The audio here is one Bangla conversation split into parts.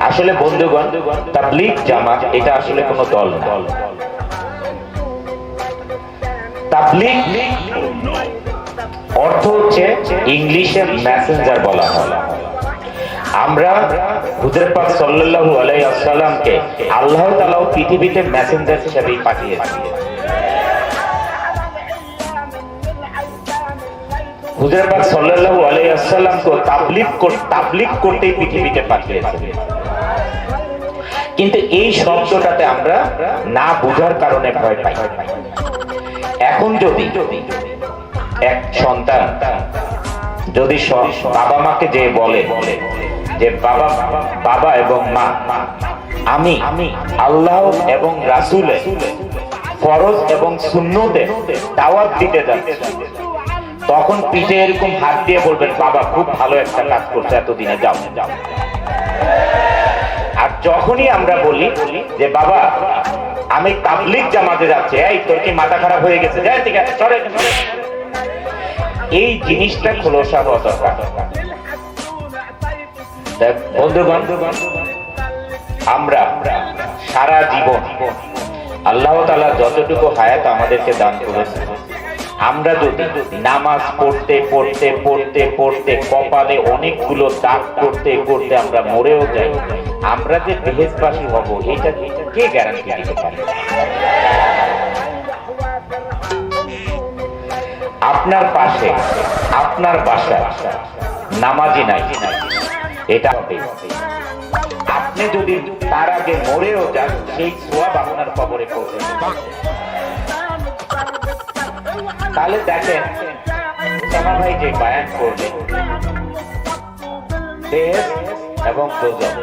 আসলে বন্ধুগণ, তাবলিগ জামাত, এটা আসলে কোনো দল না। তাবলিগ অর্থ হচ্ছে ইংলিশে মেসেঞ্জার বলা হয়। আমরা হুজুর পাক সাল্লাল্লাহু আলাইহি ওয়াসাল্লামকে আল্লাহ তাআলা পৃথিবীতে মেসেঞ্জার হিসেবে পাঠিয়েছেন। হুজুর পাক সাল্লাল্লাহু আলাইহি ওয়াসাল্লামকে তাবলীগ কর- তাবলীগ করতেই পৃথিবীতে পাঠিয়েছেন। কিন্তু এই শব্দটাতে আমরা না বুঝার কারণে ভয় পাই। এখন যদি এক সন্তান যদি বাবা মাকে যে বলে যে বাবা বাবা এবং মা, আমি আমি আল্লাহ এবং রাসূলে ফরজ এবং সুন্নতে দাওয়াত দিতে যাচ্ছি, তখন পিঠে এরকম হাত দিয়ে বলবেন, বাবা, খুব ভালো একটা কাজ করছে, এতদিনে যাও যাও। আর যখনই আমরা বলি যে, বাবা, আমি তাবলিগ জামাতে যাচ্ছি, এই তোর কি মাথা খারাপ হয়ে গেছে যাই ঠিক আছে। এই জিনিসটা খোলসা হওয়া দরকার বন্ধুগণ, আমরা সারা জীবন আল্লাহ তাআলা যতটুকু হায়াত আমাদেরকে দান করেছে আমরা যদি নামাজ পড়তে পড়তে পড়তে পড়তে, কপালে অনেকগুলো দাগ করতে করতে আমরা মরেও যাই, আমরা যে বেহেজবাসী হব, এটা কে গ্যারান্টি দিতে পারে আপনার পাশে, আপনার বাসা নামাজি নাই, এটা হবে আপনি যদি তার আগে মরেও যান, সেই সোয়াব আপনার কবরে পৌঁছে। তাহলে দেখেন সামা ভাই যে বায়ান করলেন দেহ এবং দোজক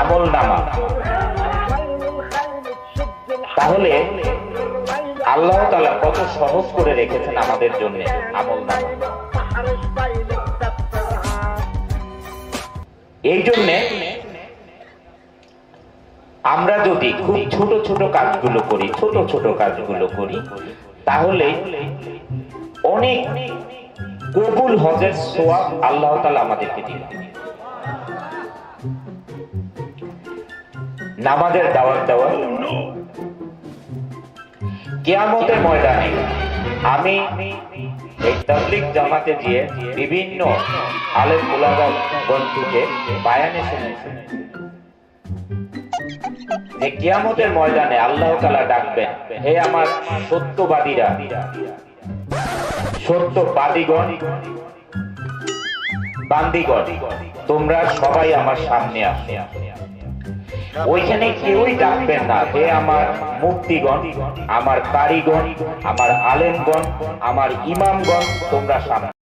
আমল নামা। তাহলে আল্লাহ তাআলা কত সহজ করে রেখেছেন আমাদের জন্য আমল নামা। এই জন্যে আমরা যদি খুব ছোট ছোট কাজগুলো করি, ছোট ছোট কাজগুলো করি তাহলে অনেক কবুল হজের সোয়াব আল্লাহ তাআলা আমাদেরকে দিবেন নামাজের দাওয়াত দেওয়া কেয়ামতের ময়দানে আমি এই তাবলিগ জামাতে গিয়ে বিভিন্ন আলেম উলামা বন্ধুকে বায়ানে শুনেছি। যে কিয়ামতের ময়দানে আল্লাহ তাআলা ডাকবেন, হে আমার সত্যবাদীরা, সত্যবাদীগণ, বান্দিগণ, তোমরা সবাই আমার সামনে আসে। ওইখানে কেউই ডাকবেন না, হে আমার মুক্তিগণ, আমার কারিগণ, আমার আলেমগণ, আমার ইমামগণ, তোমরা সামনে